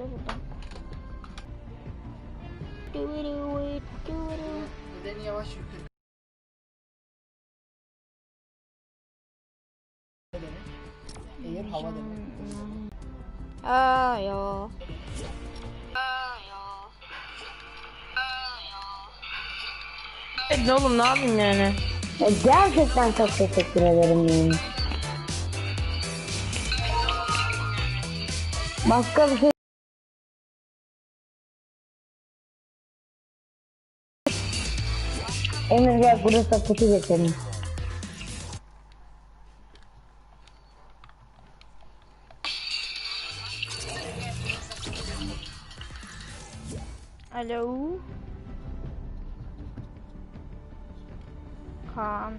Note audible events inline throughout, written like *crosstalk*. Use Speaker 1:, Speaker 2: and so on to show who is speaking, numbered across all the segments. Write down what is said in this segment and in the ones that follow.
Speaker 1: Bekle buradan. Do it, do it, do it.
Speaker 2: Nedeni yavaş demek? Air hava demek.
Speaker 1: Ayo.
Speaker 3: Ne oğlum ne yapayım yani?
Speaker 4: Ya gerçekten çok teşekkür ederim yani. Başka bir şey Gel burası kutu geçelim.
Speaker 1: Alo. Kaan.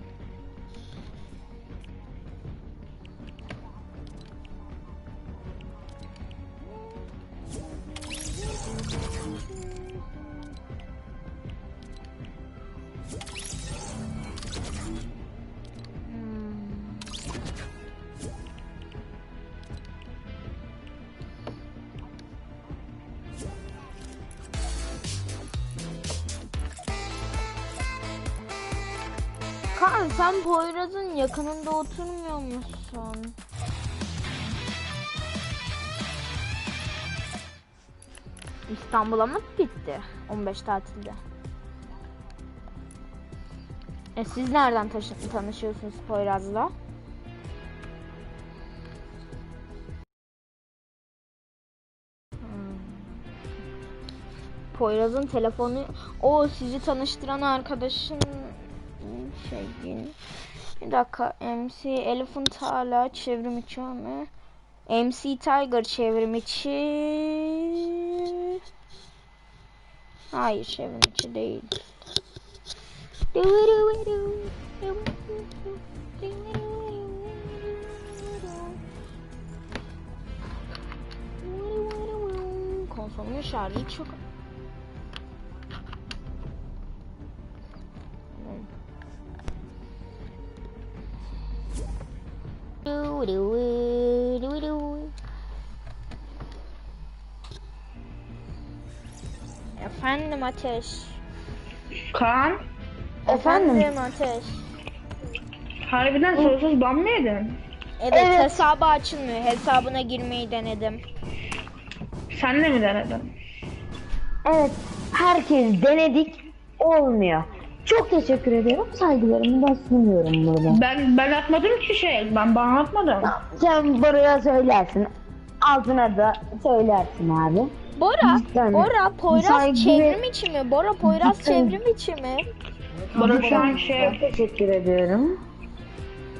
Speaker 1: Kaan sen Poyraz'ın yakınında oturmuyor musun? İstanbul'a mı gitti 15 tatilde? E siz nereden tanışıyorsunuz Poyraz'la? Hmm. Poyraz'ın telefonu o sizi tanıştıran arkadaşın şeyin bir dakika MC Elephant hala çevrim içi mi? MC Tiger çevrim içi Hayır çevrim içi değil. Konsolun şarjı çok Efendim Ateş.
Speaker 3: Kaan,
Speaker 1: Efendim Ateş.
Speaker 3: harbiden sorsuz ban mı yedin?
Speaker 1: Evet, hesabı açılmıyor. Hesabına girmeyi denedim.
Speaker 3: Sen de mi denedin?
Speaker 4: Evet herkes denedik olmuyor. Çok teşekkür ederim. Saygılarımı da sunuyorum burada.
Speaker 3: Ben ben atmadım ki şey, ben ban atmadım.
Speaker 4: Sen buraya söylersin. Altına da söylersin abi.
Speaker 1: Bora,
Speaker 4: Cidden.
Speaker 1: Bora Poyraz
Speaker 4: Saygı
Speaker 1: çevrim içi mi? Bora Poyraz
Speaker 4: Cidden.
Speaker 1: çevrim içi mi?
Speaker 3: Bana şu an şey,
Speaker 4: Çok teşekkür ediyorum.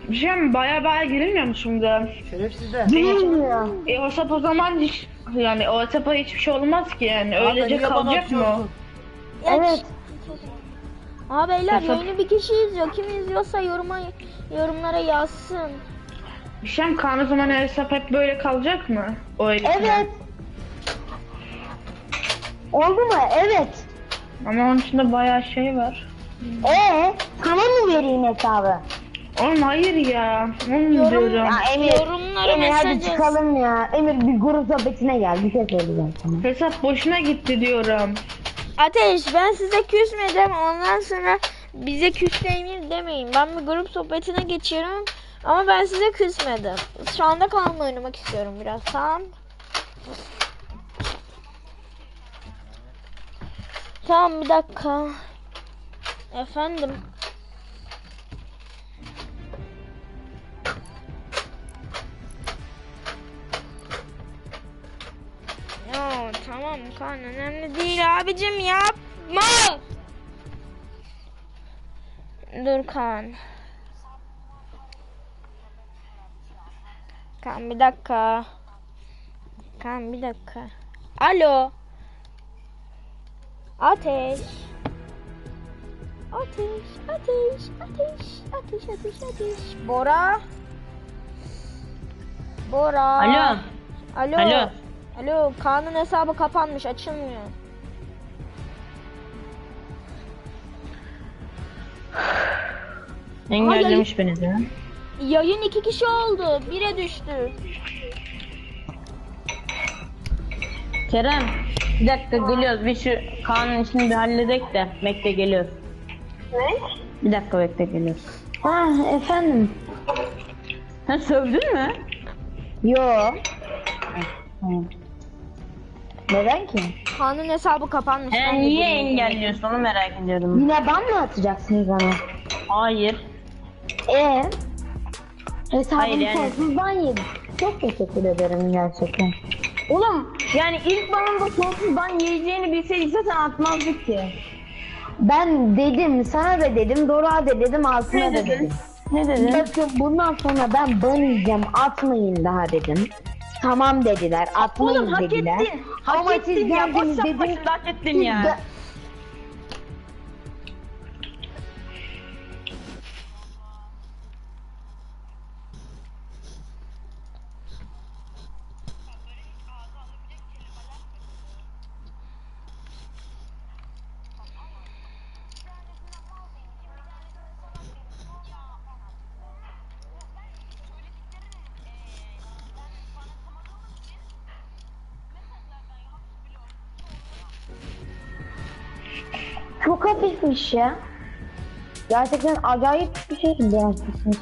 Speaker 3: mi? Baya baya girilmiyor mu şimdi?
Speaker 2: Şerefsizler.
Speaker 4: Bilmiyor.
Speaker 3: E WhatsApp o zaman hiç, yani o WhatsApp'a hiçbir şey olmaz ki yani. Öylece
Speaker 2: bana
Speaker 3: kalacak mı?
Speaker 2: atıyorsun?
Speaker 1: Ya
Speaker 4: Evet.
Speaker 1: Aa beyler
Speaker 3: Hesap-
Speaker 1: yayını bir kişi izliyor. Kim izliyorsa yoruma yorumlara yazsın.
Speaker 3: Mi? Kaan o zaman hesap hep böyle kalacak mı? O öyle.
Speaker 4: Evet. Oldu mu? Evet.
Speaker 3: Ama onun içinde bayağı şey var.
Speaker 4: Ee, sana mı vereyim hesabı?
Speaker 3: Oğlum hayır ya. Onu
Speaker 1: Yorum-
Speaker 3: diyorum.
Speaker 4: Ya Emir,
Speaker 1: Yorumlara
Speaker 4: Emir hadi
Speaker 1: yaz.
Speaker 4: çıkalım ya. Emir bir grup sohbetine gel. Bir şey söyleyeceğim sana.
Speaker 3: Hesap boşuna gitti diyorum.
Speaker 1: Ateş ben size küsmedim. Ondan sonra bize küsmeyin demeyin. Ben bir grup sohbetine geçiyorum. Ama ben size küsmedim. Şu anda kalma oynamak istiyorum biraz. Tamam. Tamam bir dakika. Efendim. Ya tamam kan önemli değil abicim yapma. Dur kan. Kan bir dakika. Kan bir dakika. Alo. Ateş. Ateş, ateş, ateş, ateş, ateş, ateş. Bora. Bora.
Speaker 3: Alo.
Speaker 1: Alo.
Speaker 3: Alo.
Speaker 1: Alo, Kaan'ın hesabı kapanmış, açılmıyor. *sighs*
Speaker 3: Engellemiş beni de.
Speaker 1: Yayın iki kişi oldu, bire düştü.
Speaker 5: Kerem bir dakika geliyoruz. Bir şu Kaan'ın işini bir halledek de bekle geliyoruz.
Speaker 3: Ne?
Speaker 5: Bir dakika bekle geliyoruz.
Speaker 4: Ha efendim.
Speaker 5: Sen sövdün mü?
Speaker 4: Yo. Neden ki?
Speaker 1: Kaan'ın hesabı kapanmış.
Speaker 5: He
Speaker 1: Ben
Speaker 5: niye engelliyorsun onu merak ediyorum.
Speaker 4: Yine ban mı atacaksınız bana?
Speaker 5: Hayır.
Speaker 4: E Hesabım
Speaker 5: Hayır, yani-
Speaker 4: sonsuz ban yedim. Çok teşekkür ederim gerçekten.
Speaker 5: Oğlum yani ilk banında sonsuz ban yiyeceğini bilseydik zaten atmazdık ki.
Speaker 4: Ben dedim sana da dedim Dora'ya da dedim altına
Speaker 5: Ne
Speaker 4: da
Speaker 5: dedin?
Speaker 4: dedim.
Speaker 5: Ne dedin?
Speaker 4: Bakın bundan sonra ben ban yiyeceğim atmayın daha dedim. Tamam dediler atmayın
Speaker 5: Oğlum hak
Speaker 4: dediler.
Speaker 5: ettin. Hak
Speaker 4: Ama
Speaker 5: ettin
Speaker 4: siz
Speaker 5: ya.
Speaker 4: geldiniz
Speaker 5: Boş
Speaker 4: dediniz.
Speaker 5: başında hak ettin
Speaker 4: Siz
Speaker 5: ya.
Speaker 4: Hafifmiş ya. Gerçekten acayip bir şey gerçekten.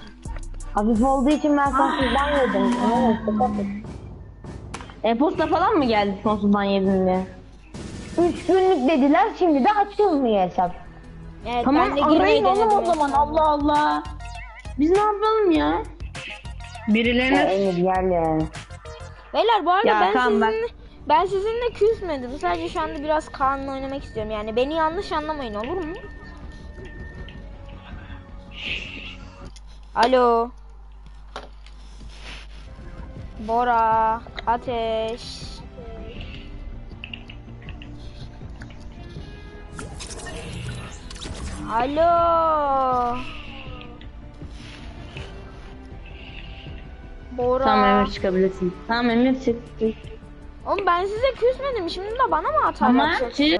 Speaker 4: Hafif olduğu için ben sonsuz ban yedim. Evet, hafif.
Speaker 5: E-posta falan mı geldi sonsuz ban yedin diye?
Speaker 4: Üç günlük dediler şimdi de açılmıyor hesap.
Speaker 1: Evet,
Speaker 5: Tamam
Speaker 1: ben de
Speaker 5: arayın oğlum o zaman. Allah Allah. Biz ne yapalım ya?
Speaker 4: Ya
Speaker 3: Birilerine
Speaker 4: Emir gel ya.
Speaker 1: Beyler bu arada
Speaker 5: Ya
Speaker 1: ben
Speaker 5: Kaan bak-
Speaker 1: sizinle ben sizinle küsmedim. Sadece şu anda biraz Kaan'la oynamak istiyorum. Yani beni yanlış anlamayın olur mu? Alo. Bora, Ateş. Alo. Bora.
Speaker 5: Tamam Emir çıkabilirsin. Tamam Emir çık.
Speaker 1: Oğlum ben size küsmedim. Şimdi de bana mı hata
Speaker 5: Ama
Speaker 1: yapacaksın?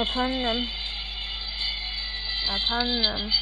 Speaker 1: Efendim. Efendim.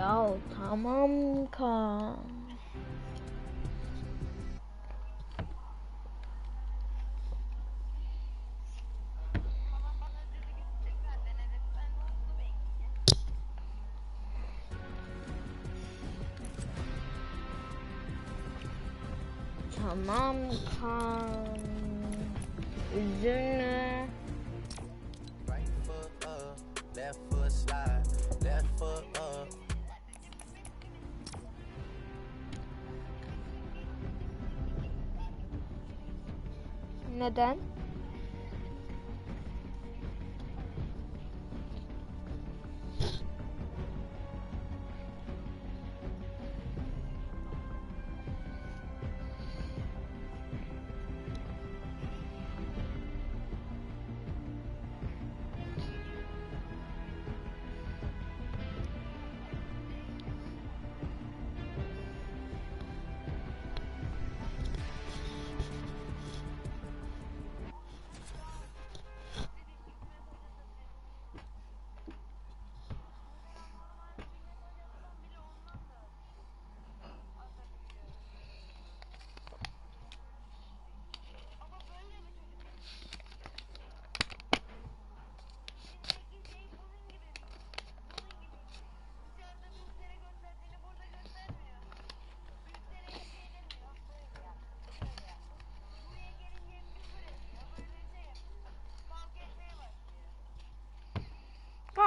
Speaker 1: Ya tamam kan. Tamam kan. Üzülme. Neden?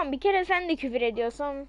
Speaker 1: Tamam bir kere sen de küfür ediyorsan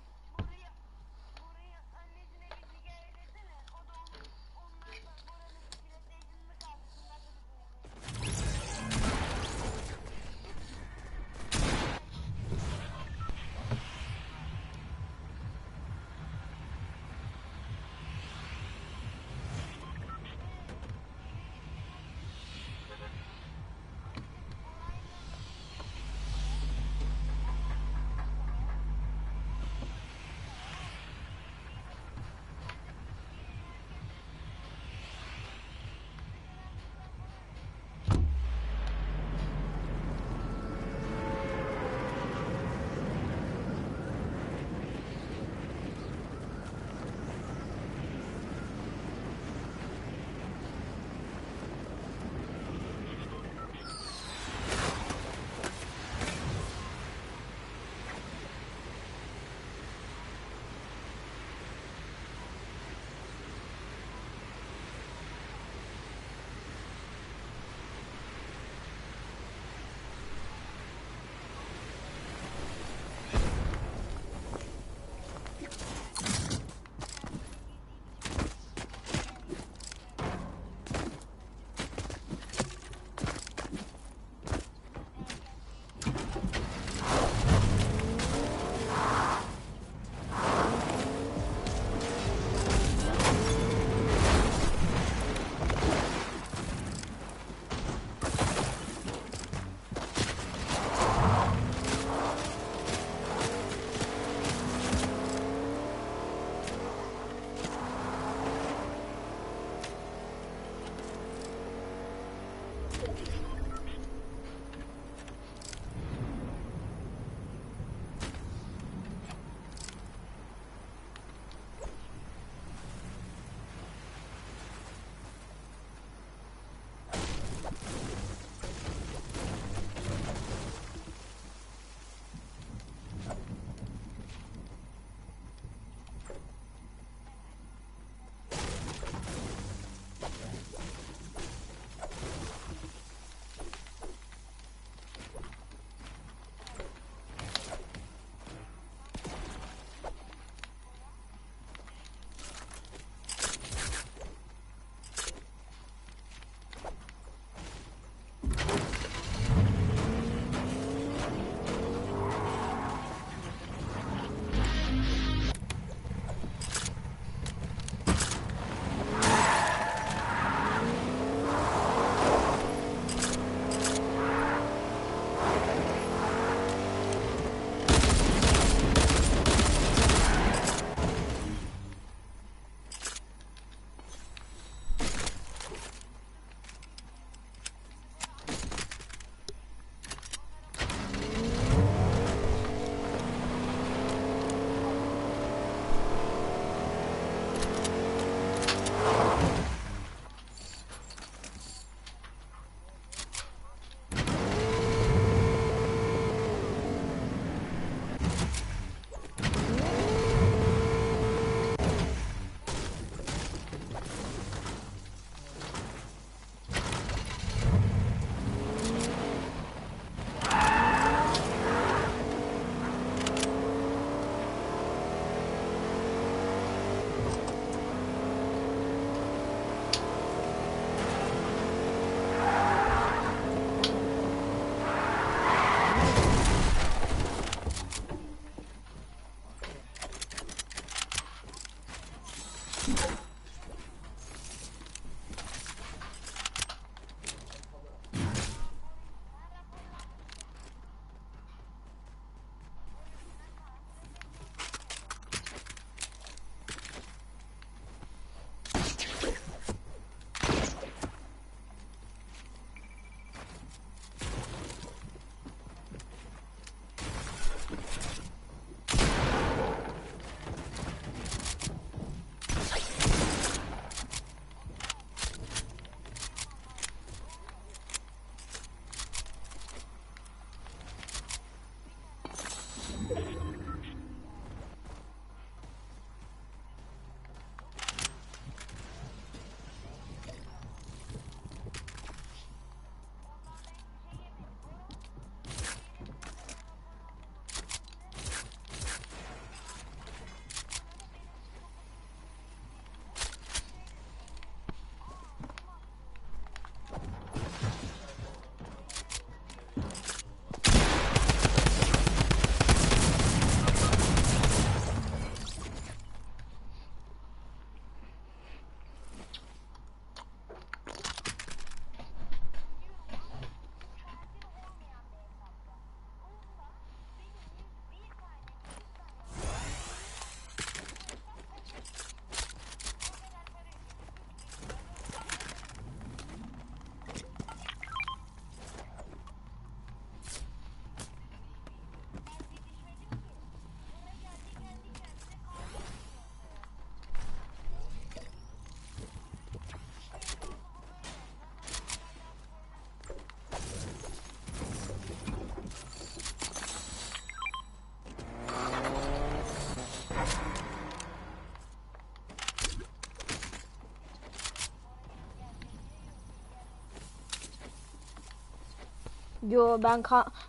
Speaker 1: Yo ben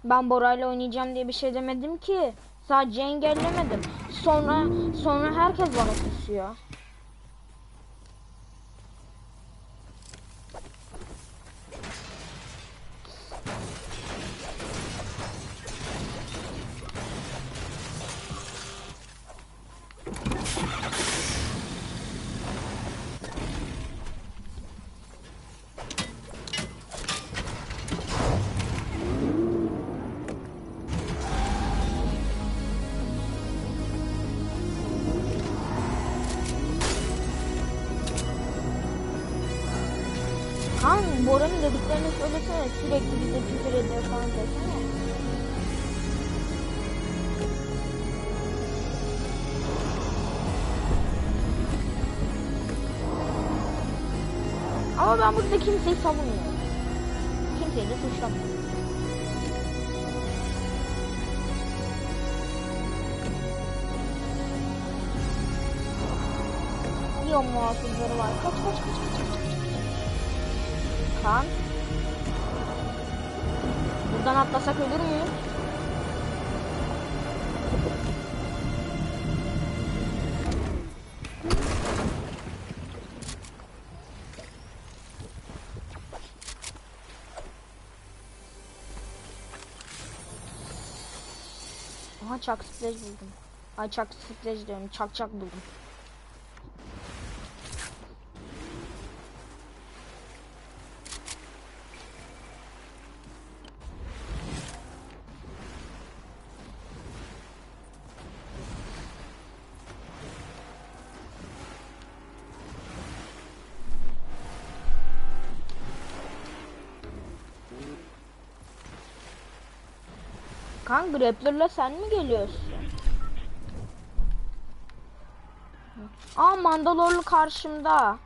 Speaker 1: ben Bora'yla oynayacağım diye bir şey demedim ki. Sadece engellemedim. Sonra sonra herkes bana kusuyor. Ama ben burada kimseyi savunmuyorum. Kimseyi de suçlamıyorum. Yok muhafızları var. Kaç kaç kaç kaç kaç kaç. Kaan. Buradan atlasak ölür müyüm? Çak splaj buldum. Ay çak splaj diyorum. Çak çak buldum. Kan grappler'la sen mi geliyorsun? Aa Mandalorlu karşımda.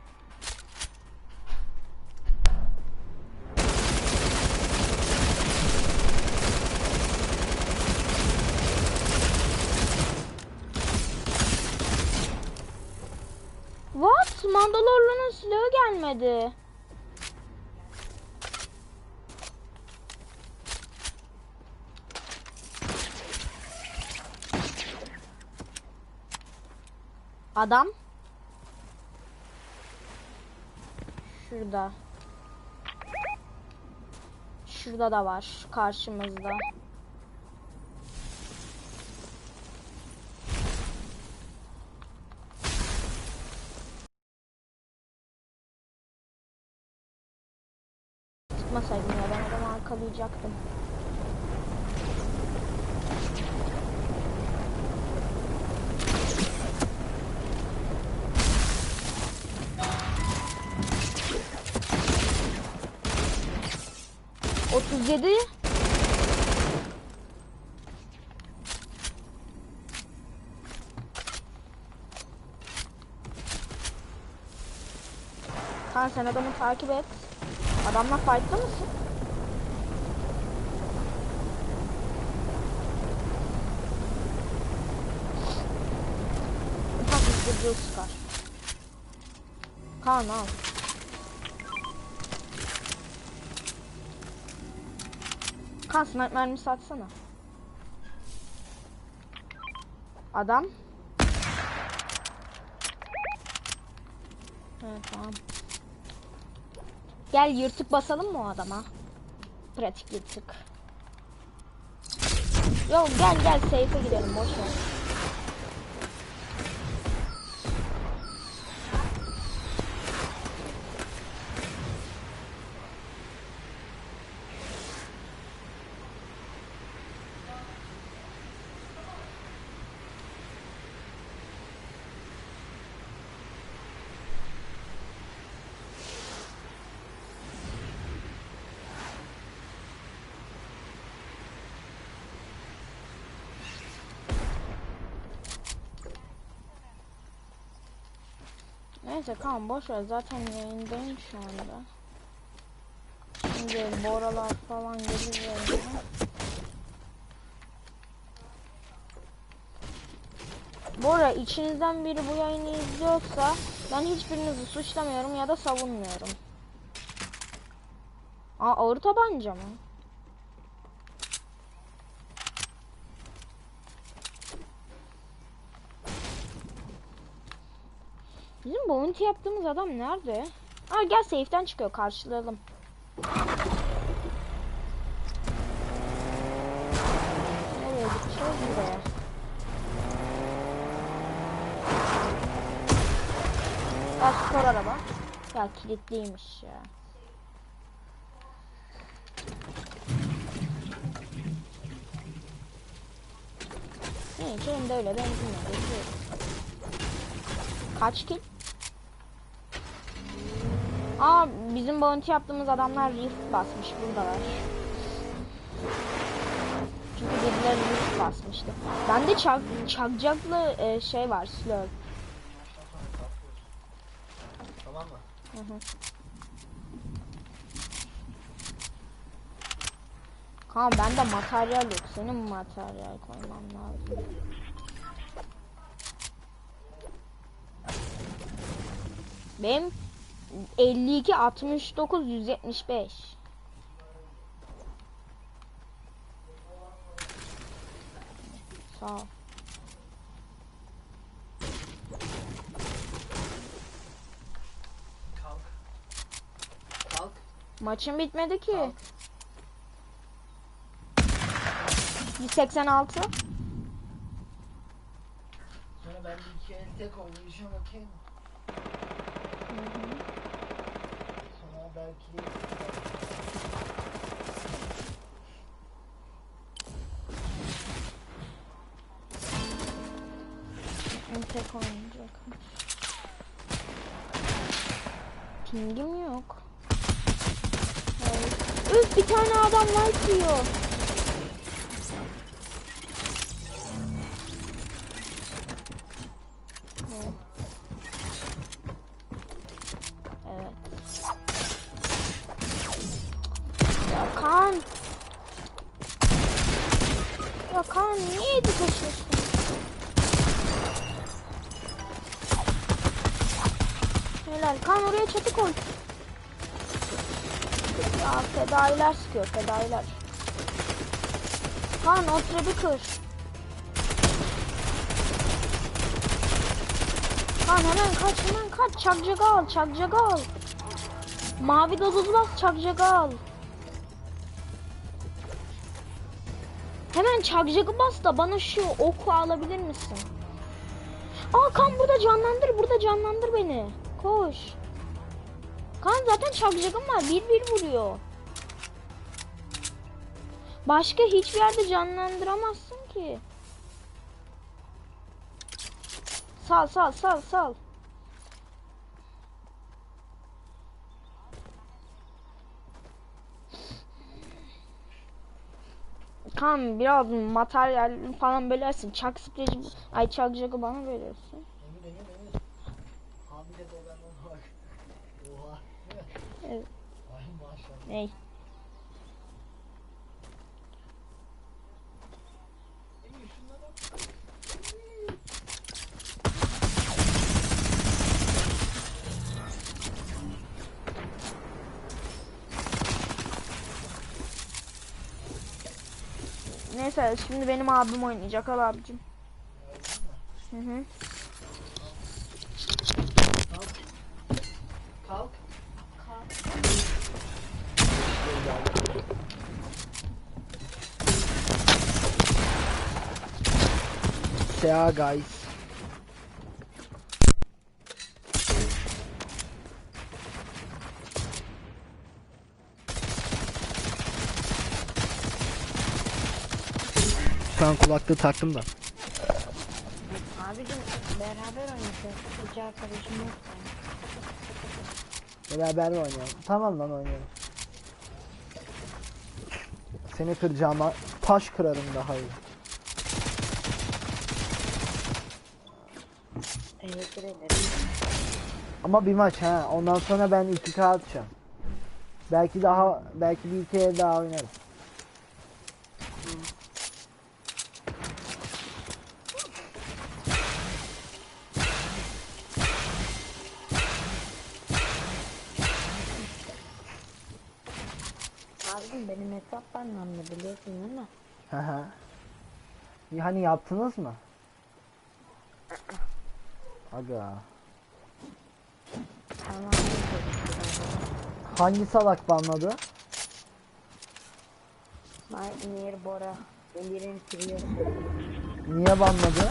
Speaker 1: Adam. Şurada. Şurada da var karşımızda. Çıkmasaydım ya ben adamı arkalayacaktım. Otuz yedi. Kan sen adamı takip et. Adamla fight'ta mısın? Ufak bir çocuğu çıkar. Kaan al. Kan sniper mermisi atsana. Adam. Evet tamam. Gel yırtık basalım mı o adama? Pratik yırtık. Yo gel gel safe'e gidelim boş. Neyse tamam boş ver zaten yayındayım şu anda. Şimdi boralar falan gelir yayına. Bora içinizden biri bu yayını izliyorsa ben hiçbirinizi suçlamıyorum ya da savunmuyorum. Aa ağır tabanca mı? Bizim bounty yaptığımız adam nerede? Aa gel safe'den çıkıyor karşılayalım. Nereye gideceğiz buraya? Ya spor araba. Ya kilitliymiş ya. Ne içerim de öyle geziyoruz. Kaç kill? Aa bizim bounty yaptığımız adamlar rift basmış buradalar. Çünkü birileri rift basmıştı. Bende çak, çakacaklı e, şey var slurp.
Speaker 2: Tamam mı?
Speaker 1: Hı hı. Kaan bende materyal yok. Senin materyal koyman lazım. Benim 52 69 175. Sağ ol.
Speaker 2: Kalk. Kalk.
Speaker 1: Maçın bitmedi ki. 186.
Speaker 2: Sonra ben bir iki el tek oynayacağım okey mi? Sonra belki...
Speaker 1: Tek oynayacak. Pingim yok. Hayır. Bir tane adam like yiyor. Niye edit açıyorsun? Helal. Kan oraya çatı koy. Ya fedailer sıkıyor fedailer. Kan o trebi kır. Kan hemen kaç hemen kaç çakcaga al çakcaga al. Mavi dozuz bas çakcaga al. Hemen çakcaga bas da bana şu oku alabilir misin? Aa kan burada canlandır burada canlandır beni. Koş. Kan zaten çakacakım var. Bir bir vuruyor. Başka hiçbir yerde canlandıramazsın ki. Sal sal sal sal. Kan biraz materyal falan bölersin. Çak spreci, ay bana.
Speaker 2: Hamile dolanma bak. Oha.
Speaker 1: Evet. Ney? Neyse şimdi benim abim oynayacak al abicim. Hı hı.
Speaker 2: kalk. Yeah guys. Şu an kulaklığı taktım da.
Speaker 4: Abicim beraber oynayacağız. Hiç arkadaşım yok.
Speaker 2: Beraber oynayalım? Tamam lan oynayalım. Seni kıracağıma taş kırarım daha iyi.
Speaker 4: Teşekkür ederim.
Speaker 2: Ama bir maç ha. Ondan sonra ben 2K atacağım. Belki daha belki bir kere daha oynarım.
Speaker 4: Abicim benim hesap banlandı biliyorsun değil mi?
Speaker 2: Hı hı. Hani yaptınız mı? Aga.
Speaker 4: Tamam.
Speaker 2: Hangi salak banladı?
Speaker 4: Nightmare Bora. Emir'in trio.
Speaker 2: Niye banladı?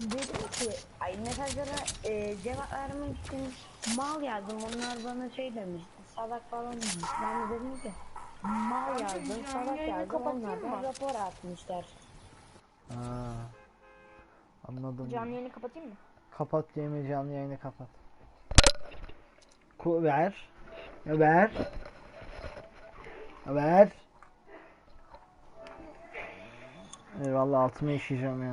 Speaker 4: Dedim ki ay mesajlara e, cevap vermek için mal yazdım. Onlar bana şey demişti. Salak falan demiş. Ben de dedim ki mal yazdım, salak yazdım. Onlar da rapor atmışlar.
Speaker 2: Ha. Anladım.
Speaker 1: Canlı yayını kapatayım mı?
Speaker 2: Kapat Cemil canlı yayını kapat. Ku ver. Ver. Ver. Eyvallah altıma işeyeceğim ya.